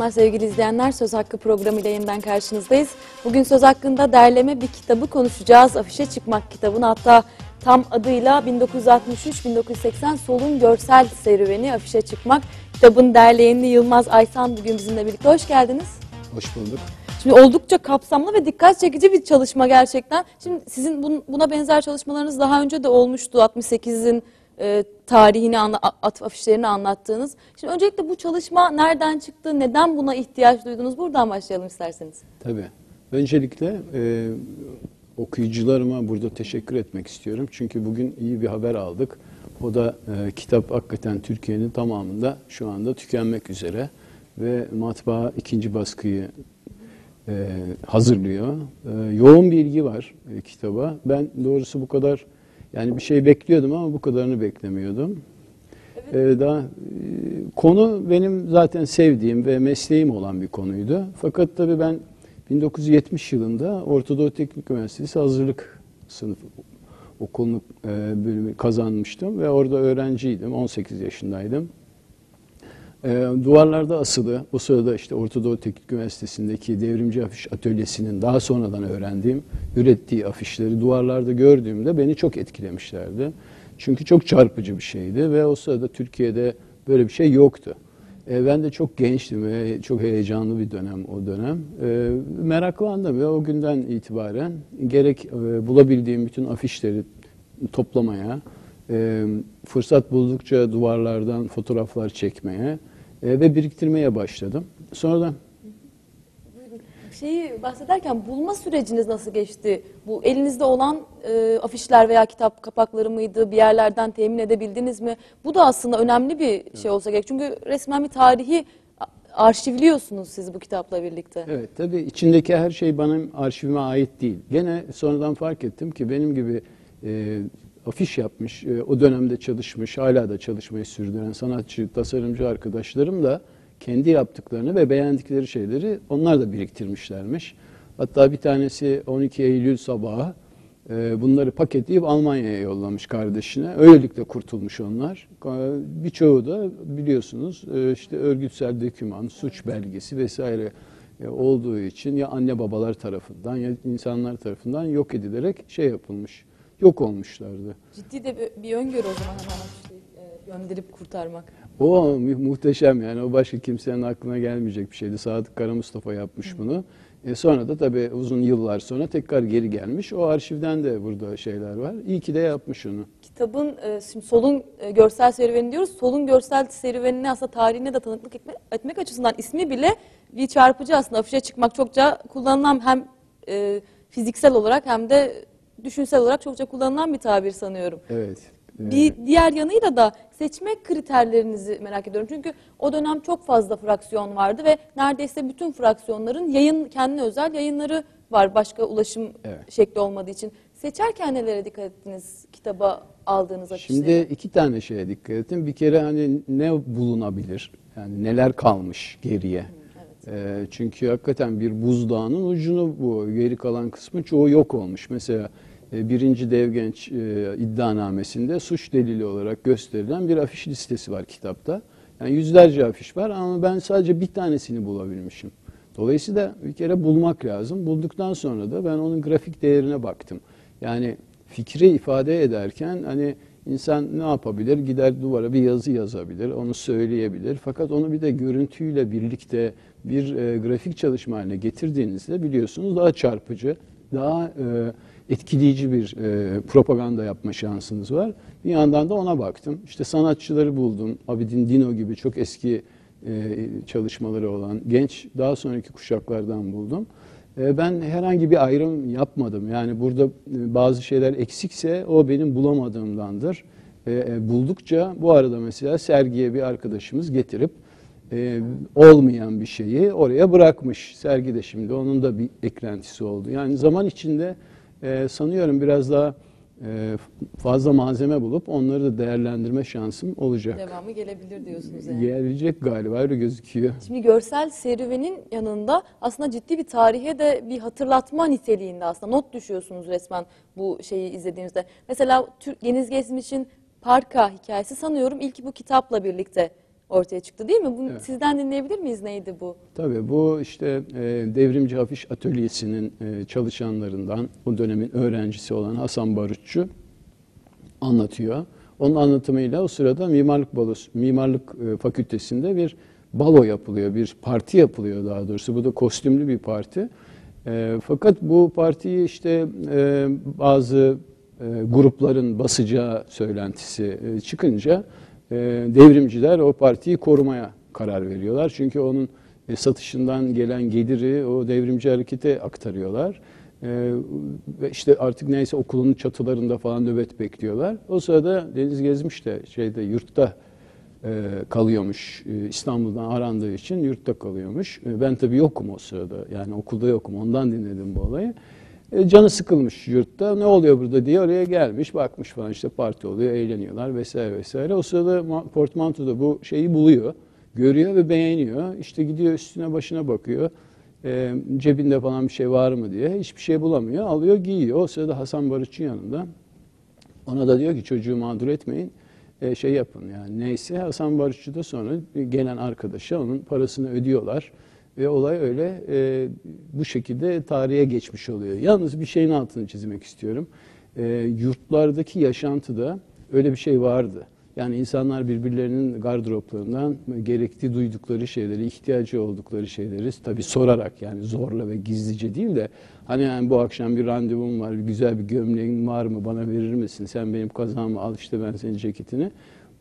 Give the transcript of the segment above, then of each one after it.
akşamlar sevgili izleyenler. Söz Hakkı programıyla yeniden karşınızdayız. Bugün Söz Hakkı'nda derleme bir kitabı konuşacağız. Afişe çıkmak kitabını hatta tam adıyla 1963-1980 Solun Görsel Serüveni Afişe Çıkmak. Kitabın derleyeni Yılmaz Aysan bugün bizimle birlikte. Hoş geldiniz. Hoş bulduk. Şimdi oldukça kapsamlı ve dikkat çekici bir çalışma gerçekten. Şimdi sizin bun- buna benzer çalışmalarınız daha önce de olmuştu. 68'in e, tarihini, anla, at, afişlerini anlattığınız. Şimdi öncelikle bu çalışma nereden çıktı, neden buna ihtiyaç duydunuz? Buradan başlayalım isterseniz. Tabii. Öncelikle e, okuyucularıma burada teşekkür etmek istiyorum. Çünkü bugün iyi bir haber aldık. O da e, kitap hakikaten Türkiye'nin tamamında şu anda tükenmek üzere. Ve matbaa ikinci baskıyı e, hazırlıyor. E, yoğun bir ilgi var e, kitaba. Ben doğrusu bu kadar yani bir şey bekliyordum ama bu kadarını beklemiyordum. E, daha e, konu benim zaten sevdiğim ve mesleğim olan bir konuydu. Fakat tabii ben 1970 yılında Orta Doğu Teknik Üniversitesi hazırlık sınıfı okulunu e, bölümü kazanmıştım ve orada öğrenciydim. 18 yaşındaydım. E, duvarlarda asılı, o sırada işte Orta Doğu Teknik Üniversitesi'ndeki devrimci afiş atölyesinin daha sonradan öğrendiğim, ürettiği afişleri duvarlarda gördüğümde beni çok etkilemişlerdi. Çünkü çok çarpıcı bir şeydi ve o sırada Türkiye'de böyle bir şey yoktu. E, ben de çok gençtim ve çok heyecanlı bir dönem o dönem. E, meraklandım ve o günden itibaren gerek e, bulabildiğim bütün afişleri toplamaya, e, fırsat buldukça duvarlardan fotoğraflar çekmeye e, ve biriktirmeye başladım. Sonradan Şeyi bahsederken bulma süreciniz nasıl geçti? Bu elinizde olan e, afişler veya kitap kapakları mıydı? Bir yerlerden temin edebildiniz mi? Bu da aslında önemli bir şey olsa gerek. Çünkü resmen bir tarihi arşivliyorsunuz siz bu kitapla birlikte. Evet tabii içindeki her şey benim arşivime ait değil. Gene sonradan fark ettim ki benim gibi e, afiş yapmış, e, o dönemde çalışmış, hala da çalışmayı sürdüren sanatçı, tasarımcı arkadaşlarım da kendi yaptıklarını ve beğendikleri şeyleri onlar da biriktirmişlermiş. Hatta bir tanesi 12 Eylül sabahı e, bunları paketleyip Almanya'ya yollamış kardeşine. Öylelikle kurtulmuş onlar. Birçoğu da biliyorsunuz e, işte örgütsel doküman, suç belgesi vesaire olduğu için ya anne babalar tarafından ya insanlar tarafından yok edilerek şey yapılmış. Yok olmuşlardı. Ciddi de bir, bir öngörü o zaman hemen gönderip kurtarmak. O mu- muhteşem yani o başka kimsenin aklına gelmeyecek bir şeydi. Sadık Kara Mustafa yapmış bunu. E sonra da tabii uzun yıllar sonra tekrar geri gelmiş. O arşivden de burada şeyler var. İyi ki de yapmış onu. Kitabın e, şimdi solun e, görsel serüveni diyoruz. Solun görsel serüvenini aslında tarihine de tanıklık etme- etmek açısından ismi bile bir çarpıcı aslında. Afişe çıkmak çokça kullanılan hem e, fiziksel olarak hem de düşünsel olarak çokça kullanılan bir tabir sanıyorum. Evet. Bir diğer yanıyla da seçme kriterlerinizi merak ediyorum. Çünkü o dönem çok fazla fraksiyon vardı ve neredeyse bütün fraksiyonların yayın kendine özel yayınları var. Başka ulaşım Evet. şekli olmadığı için. Seçerken nelere dikkat ettiniz kitaba aldığınız afişleri? Şimdi iki tane şeye dikkat ettim. Bir kere hani ne bulunabilir? Yani neler kalmış geriye? E, çünkü hakikaten bir buzdağının ucunu bu. Geri kalan kısmı çoğu yok olmuş. Mesela birinci Devgenç e, iddianamesinde suç delili olarak gösterilen bir afiş listesi var kitapta. Yani yüzlerce afiş var ama ben sadece bir tanesini bulabilmişim. Dolayısıyla bir kere bulmak lazım. Bulduktan sonra da ben onun grafik değerine baktım. Yani fikri ifade ederken hani insan ne yapabilir? Gider duvara bir yazı yazabilir, onu söyleyebilir. Fakat onu bir de görüntüyle birlikte bir e, grafik çalışma haline getirdiğinizde biliyorsunuz daha çarpıcı, daha e, etkileyici bir e, propaganda yapma şansınız var. Bir yandan da ona baktım. İşte sanatçıları buldum. Abidin Dino gibi çok eski e, çalışmaları olan genç daha sonraki kuşaklardan buldum. E, ben herhangi bir ayrım yapmadım. Yani burada e, bazı şeyler eksikse o benim bulamadığımdandır. E, e, buldukça bu arada mesela sergiye bir arkadaşımız getirip e, olmayan bir şeyi oraya bırakmış. Sergi de şimdi onun da bir eklentisi oldu. Yani zaman içinde e, sanıyorum biraz daha e, fazla malzeme bulup onları da değerlendirme şansım olacak. Devamı gelebilir diyorsunuz yani. Gelecek galiba öyle gözüküyor. Şimdi görsel serüvenin yanında aslında ciddi bir tarihe de bir hatırlatma niteliğinde aslında not düşüyorsunuz resmen bu şeyi izlediğinizde. Mesela Türk Deniz Gezmiş'in Parka hikayesi sanıyorum ilk bu kitapla birlikte ortaya çıktı değil mi? Bunu Evet. sizden dinleyebilir miyiz? Neydi bu? Tabii bu işte e, Devrimci Afiş Atölyesi'nin e, çalışanlarından, o dönemin öğrencisi olan Hasan Barutçu anlatıyor. Onun anlatımıyla o sırada mimarlık balosu, mimarlık e, fakültesinde bir balo yapılıyor, bir parti yapılıyor daha doğrusu. Bu da kostümlü bir parti. E, fakat bu partiyi işte e, bazı e, grupların basacağı söylentisi e, çıkınca e, devrimciler o partiyi korumaya karar veriyorlar. Çünkü onun e, satışından gelen geliri o devrimci harekete aktarıyorlar. E, ve işte artık neyse okulun çatılarında falan nöbet bekliyorlar. O sırada Deniz Gezmiş de şeyde yurtta e, kalıyormuş. E, İstanbul'dan arandığı için yurtta kalıyormuş. Ben tabii yokum o sırada. Yani okulda yokum. Ondan dinledim bu olayı. E, canı sıkılmış yurtta. Ne oluyor burada diye oraya gelmiş. Bakmış falan işte parti oluyor, eğleniyorlar vesaire vesaire. O sırada ma- portmantoda bu şeyi buluyor. Görüyor ve beğeniyor. İşte gidiyor üstüne başına bakıyor. E, cebinde falan bir şey var mı diye. Hiçbir şey bulamıyor. Alıyor giyiyor. O sırada Hasan Barutçu yanında. Ona da diyor ki çocuğu mağdur etmeyin. E, şey yapın yani neyse Hasan Barutçu da sonra gelen arkadaşa onun parasını ödüyorlar. Ve olay öyle e, bu şekilde tarihe geçmiş oluyor. Yalnız bir şeyin altını çizmek istiyorum. E, yurtlardaki yaşantıda öyle bir şey vardı. Yani insanlar birbirlerinin gardıroplarından gerektiği duydukları şeyleri, ihtiyacı oldukları şeyleri tabii sorarak yani zorla ve gizlice değil de hani yani bu akşam bir randevum var, bir güzel bir gömleğin var mı bana verir misin? Sen benim kazağımı al işte ben senin ceketini.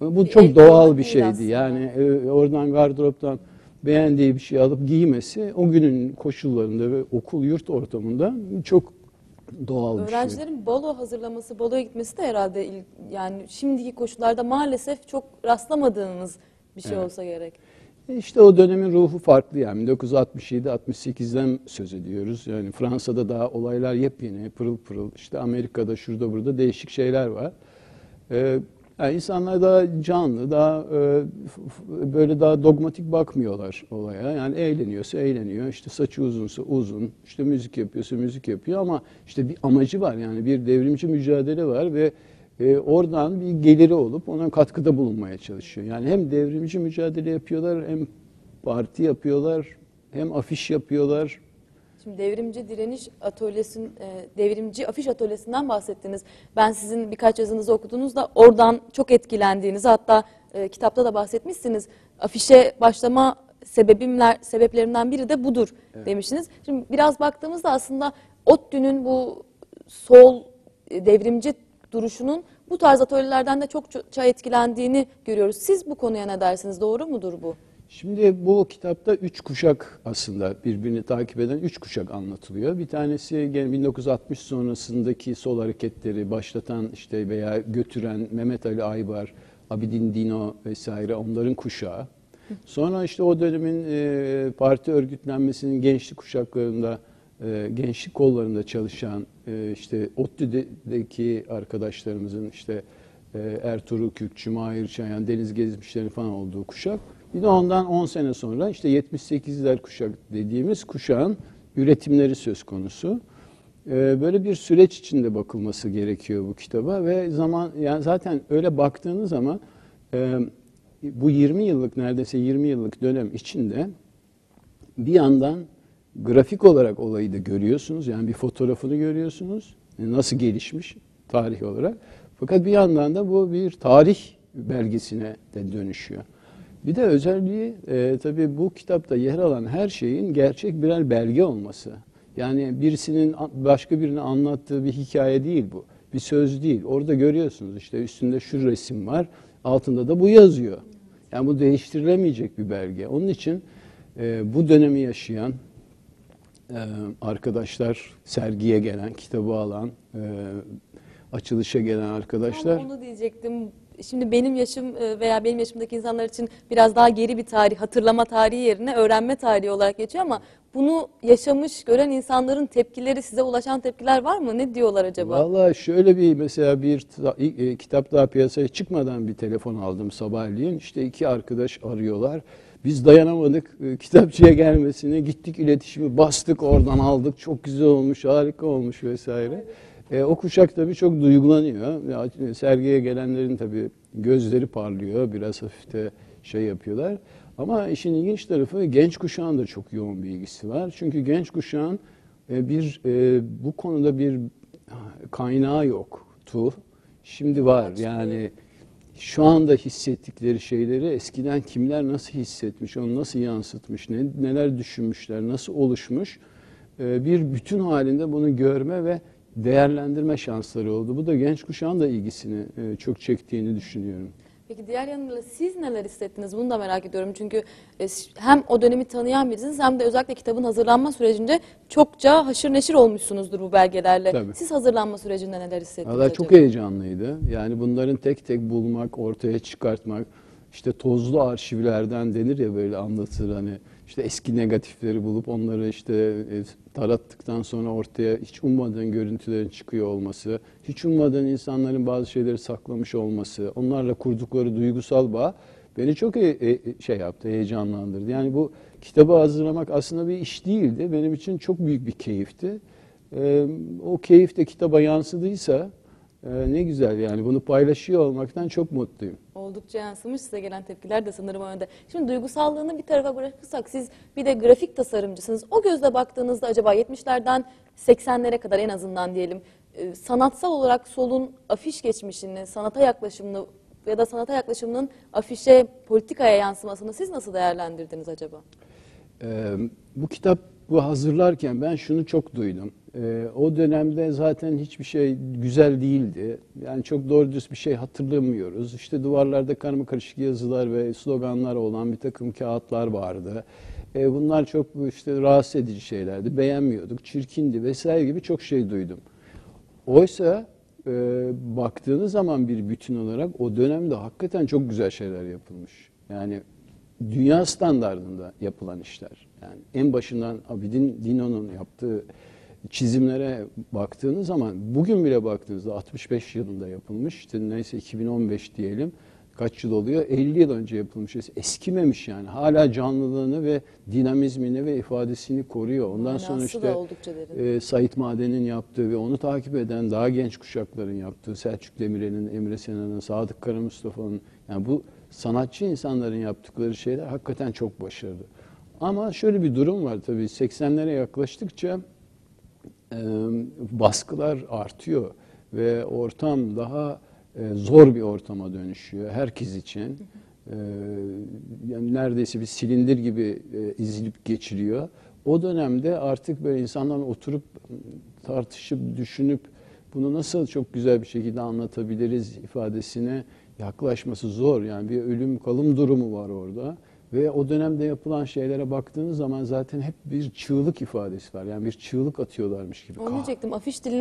Bu Bir çok doğal bir şeydi. aslında. Yani e, oradan gardıroptan beğendiği bir şey alıp giymesi o günün koşullarında ve okul yurt ortamında çok doğal bir şey. Öğrencilerin balo hazırlaması, baloya gitmesi de herhalde il- yani şimdiki koşullarda maalesef çok rastlamadığımız bir şey Evet. olsa gerek. İşte o dönemin ruhu farklı yani 1967-68'den söz ediyoruz. Yani Fransa'da daha olaylar yepyeni, pırıl pırıl. İşte Amerika'da şurada burada değişik şeyler var. Ee, yani insanlar daha canlı, daha e, böyle daha dogmatik bakmıyorlar olaya. Yani eğleniyorsa eğleniyor, işte saçı uzunsa uzun, işte müzik yapıyorsa müzik yapıyor ama işte bir amacı var yani bir devrimci mücadele var ve e, oradan bir geliri olup ona katkıda bulunmaya çalışıyor. Yani hem devrimci mücadele yapıyorlar hem parti yapıyorlar hem afiş yapıyorlar. Şimdi devrimci direniş atölyesin, e, devrimci afiş atölyesinden bahsettiniz. Ben sizin birkaç yazınızı okuduğunuzda oradan çok etkilendiğinizi hatta e, kitapta da bahsetmişsiniz. Afişe başlama sebebimler sebeplerimden biri de budur demiştiniz. Şimdi biraz baktığımızda aslında ODTÜ'nün bu sol e, devrimci duruşunun bu tarz atölyelerden de çok çok etkilendiğini görüyoruz. Siz bu konuya ne dersiniz? Doğru mudur bu? Şimdi bu kitapta üç kuşak aslında birbirini takip eden üç kuşak anlatılıyor. Bir tanesi gene 1960 sonrasındaki sol hareketleri başlatan işte veya götüren Mehmet Ali Aybar, Abidin Dino vesaire onların kuşağı. Sonra işte o dönemin e, parti örgütlenmesinin gençlik kuşaklarında, e, gençlik kollarında çalışan e, işte ODTÜ'deki arkadaşlarımızın işte Ertuğrul Kürkçü, Mahir Çayan, Deniz Gezmişlerin falan olduğu kuşak. Bir de ondan 10 sene sonra işte 78'ler kuşak dediğimiz kuşağın üretimleri söz konusu. Ee, Böyle bir süreç içinde bakılması gerekiyor bu kitaba ve zaman yani zaten öyle baktığınız zaman e, bu 20 yıllık neredeyse 20 yıllık dönem içinde bir yandan grafik olarak olayı da görüyorsunuz. Yani bir fotoğrafını görüyorsunuz. E, Nasıl gelişmiş tarih olarak. Fakat bir yandan da bu bir tarih belgesine de dönüşüyor. Bir de özelliği e, tabii bu kitapta yer alan her şeyin gerçek birer belge olması. Yani birisinin başka birine anlattığı bir hikaye değil bu. Bir söz değil. Orada görüyorsunuz işte üstünde şu resim var. Altında da bu yazıyor. Yani bu değiştirilemeyecek bir belge. Onun için e, bu dönemi yaşayan e, arkadaşlar, sergiye gelen, kitabı alan, e, açılışa gelen arkadaşlar... Tam onu diyecektim. Şimdi benim yaşım e, veya benim yaşımdaki insanlar için biraz daha geri bir tarih, hatırlama tarihi yerine öğrenme tarihi olarak geçiyor ama bunu yaşamış, gören insanların tepkileri, size ulaşan tepkiler var mı? Ne diyorlar acaba? Valla şöyle bir mesela bir e, kitap daha piyasaya çıkmadan bir telefon aldım sabahleyin. İşte iki arkadaş arıyorlar. Biz dayanamadık e, kitapçıya gelmesine. Gittik iletişimi bastık oradan aldık. Çok güzel olmuş, harika olmuş vesaire. E, o kuşak tabii çok duygulanıyor. Ya, sergiye gelenlerin tabii gözleri parlıyor. Biraz hafif de şey yapıyorlar. Ama işin ilginç tarafı genç kuşağın da çok yoğun bir ilgisi var. Çünkü genç kuşağın e, bir e, bu konuda bir kaynağı yoktu. Şimdi var. Yani şu anda hissettikleri şeyleri eskiden kimler nasıl hissetmiş, onu nasıl yansıtmış, ne, neler düşünmüşler, nasıl oluşmuş e, bir bütün halinde bunu görme ve değerlendirme şansları oldu. Bu da genç kuşağın da ilgisini e, çok çektiğini düşünüyorum. Peki diğer yanıyla siz neler hissettiniz? Bunu da merak ediyorum. Çünkü e, hem o dönemi tanıyan birisiniz hem de özellikle kitabın hazırlanma sürecinde çokça haşır neşir olmuşsunuzdur bu belgelerle. Tabii. Siz hazırlanma sürecinde neler hissettiniz Valla çok heyecanlıydı. Yani bunların tek tek bulmak, ortaya çıkartmak, işte tozlu arşivlerden denir ya böyle anlatır hani işte eski negatifleri bulup onları işte e, tarattıktan sonra ortaya hiç ummadığın görüntülerin çıkıyor olması, hiç ummadığın insanların bazı şeyleri saklamış olması, onlarla kurdukları duygusal bağ beni çok e- e- şey yaptı, heyecanlandırdı. Yani bu kitabı hazırlamak aslında bir iş değildi. Benim için çok büyük bir keyifti. O keyif de kitaba yansıdıysa e, ne güzel yani bunu paylaşıyor olmaktan çok mutluyum. Oldukça yansımış size gelen tepkiler de sanırım o yönde. Şimdi duygusallığını bir tarafa bırakırsak siz bir de grafik tasarımcısınız. O gözle baktığınızda acaba 70'lerden 80'lere kadar en azından diyelim e, sanatsal olarak solun afiş geçmişini, sanata yaklaşımını ya da sanata yaklaşımının afişe, politikaya yansımasını siz nasıl değerlendirdiniz acaba? Ee, bu kitap bu hazırlarken ben şunu çok duydum. Ee, o dönemde zaten hiçbir şey güzel değildi. Yani çok doğru düz bir şey hatırlamıyoruz. İşte duvarlarda karma karışık yazılar ve sloganlar olan bir takım kağıtlar vardı. Ee, bunlar çok işte rahatsız edici şeylerdi. Beğenmiyorduk, çirkindi vesaire gibi çok şey duydum. Oysa e, baktığınız zaman bir bütün olarak o dönemde hakikaten çok güzel şeyler yapılmış. Yani dünya standartında yapılan işler. Yani en başından Abidin Dino'nun yaptığı çizimlere baktığınız zaman bugün bile baktığınızda 65 yılında yapılmış. İşte neyse 2015 diyelim. Kaç yıl oluyor? 50 yıl önce yapılmış. Eskimemiş yani. Hala canlılığını ve dinamizmini ve ifadesini koruyor. Ondan Manası sonra işte e, Sait Maden'in yaptığı ve onu takip eden daha genç kuşakların yaptığı, Selçuk Demirel'in, Emre Senan'ın, Sadık Kara Mustafa'nın yani bu sanatçı insanların yaptıkları şeyler hakikaten çok başarılı. Ama şöyle bir durum var tabii 80'lere yaklaştıkça baskılar artıyor ve ortam daha e, zor bir ortama dönüşüyor herkes için. E, yani neredeyse bir silindir gibi e, izilip geçiliyor. O dönemde artık böyle insanların oturup tartışıp düşünüp bunu nasıl çok güzel bir şekilde anlatabiliriz ifadesine yaklaşması zor. Yani bir ölüm kalım durumu var orada. Ve o dönemde yapılan şeylere baktığınız zaman zaten hep bir çığlık ifadesi var. Yani bir çığlık atıyorlarmış gibi. Onu diyecektim afiş diline